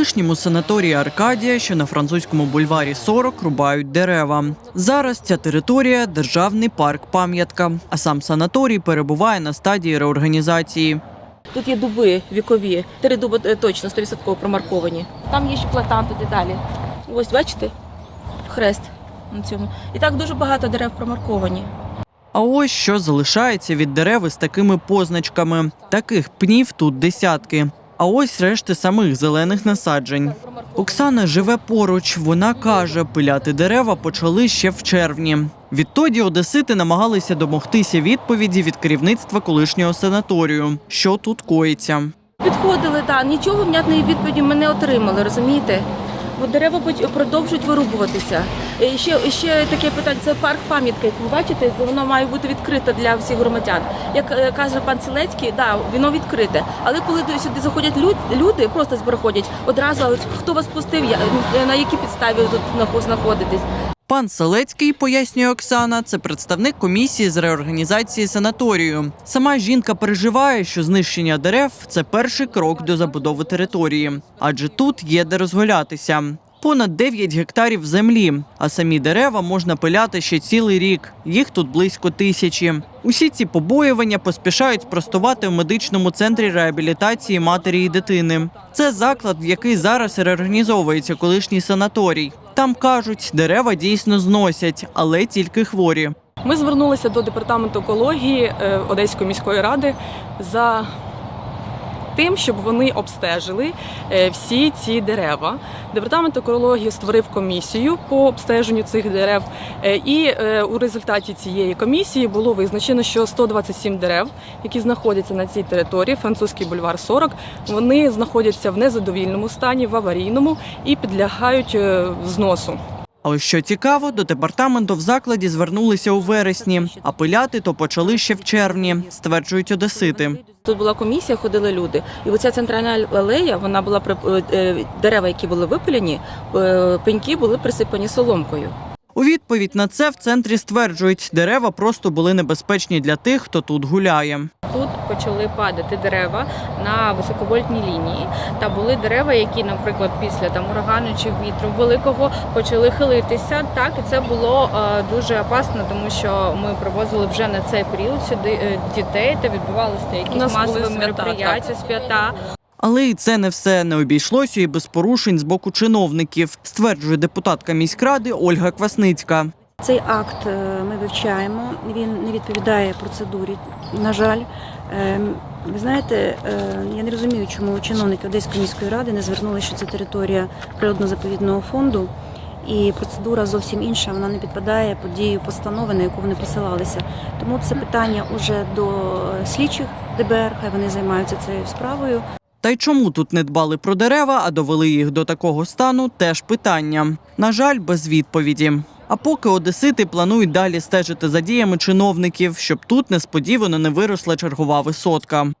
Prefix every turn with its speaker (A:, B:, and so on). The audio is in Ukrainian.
A: колишньому санаторії Аркадія, що на французькому бульварі 40, рубають дерева. Зараз ця територія державний парк пам'ятка, а сам санаторій перебуває на стадії реорганізації.
B: Тут є дуби вікові, три дуби е, точно 100% промарковані. Там є ще платан туди далі. Ось бачите? Хрест на цьому. І так дуже багато дерев промарковані.
A: А ось що залишається від дерев із такими позначками. Таких пнів тут десятки. А ось решти самих зелених насаджень. Оксана живе поруч. Вона каже, пиляти дерева почали ще в червні. Відтоді одесити намагалися домогтися відповіді від керівництва колишнього санаторію, що тут коїться.
B: Підходили, та нічого внятної відповіді ми не отримали, розумієте? Бо дерева продовжують вирубуватися. І ще, ще таке питання: це парк пам'ятка, як ви бачите, воно має бути відкрите для всіх громадян. Як е, каже пан Селецький, да, воно відкрите. Але коли сюди заходять люди, просто приходять, одразу хто вас пустив, я- на якій підставі тут знахо- знаходитесь.
A: Пан Селецький, пояснює Оксана, це представник комісії з реорганізації санаторію. Сама жінка переживає, що знищення дерев це перший крок до забудови території, адже тут є де розгулятися. Понад 9 гектарів землі, а самі дерева можна пиляти ще цілий рік. Їх тут близько тисячі. Усі ці побоювання поспішають спростувати в медичному центрі реабілітації матері і дитини. Це заклад, в який зараз реорганізовується колишній санаторій. Там кажуть, дерева дійсно зносять, але тільки хворі.
C: Ми звернулися до департаменту екології е, Одеської міської ради за тим, щоб вони обстежили е, всі ці дерева. Департамент екології створив комісію по обстеженню цих дерев, е, і е, у результаті цієї комісії було визначено, що 127 дерев, які знаходяться на цій території, французький бульвар 40, вони знаходяться в незадовільному стані, в аварійному і підлягають зносу.
A: Але що цікаво, до департаменту в закладі звернулися у вересні, а пиляти то почали ще в червні, стверджують одесити.
B: Тут була комісія, ходили люди, і оця центральна алея, вона була е, е, дерева, які були випилені, е, пеньки були присипані соломкою.
A: У відповідь на це в центрі стверджують, дерева просто були небезпечні для тих, хто тут гуляє.
D: Тут почали падати дерева на високовольтній лінії. Та були дерева, які, наприклад, після там урагану чи вітру великого почали хилитися. Так і це було е, дуже опасно, тому що ми привозили вже на цей період сюди е, дітей та відбувалися якісь масові
C: свята,
D: мероприятия, свята.
A: Але і це не все не обійшлося і без порушень з боку чиновників, стверджує депутатка міськради Ольга Квасницька.
E: Цей акт е, ми вивчаємо. Він не відповідає процедурі. На жаль, Е, ви знаєте, е, я не розумію, чому чиновники Одеської міської ради не звернули, що це територія природно-заповідного фонду. І процедура зовсім інша, вона не підпадає під дію постанови, на яку вони посилалися. Тому це питання уже до слідчих ДБР, хай вони займаються цією справою.
A: Та й чому тут не дбали про дерева, а довели їх до такого стану, теж питання. На жаль, без відповіді. А поки одесити планують далі стежити за діями чиновників, щоб тут несподівано не виросла чергова висотка.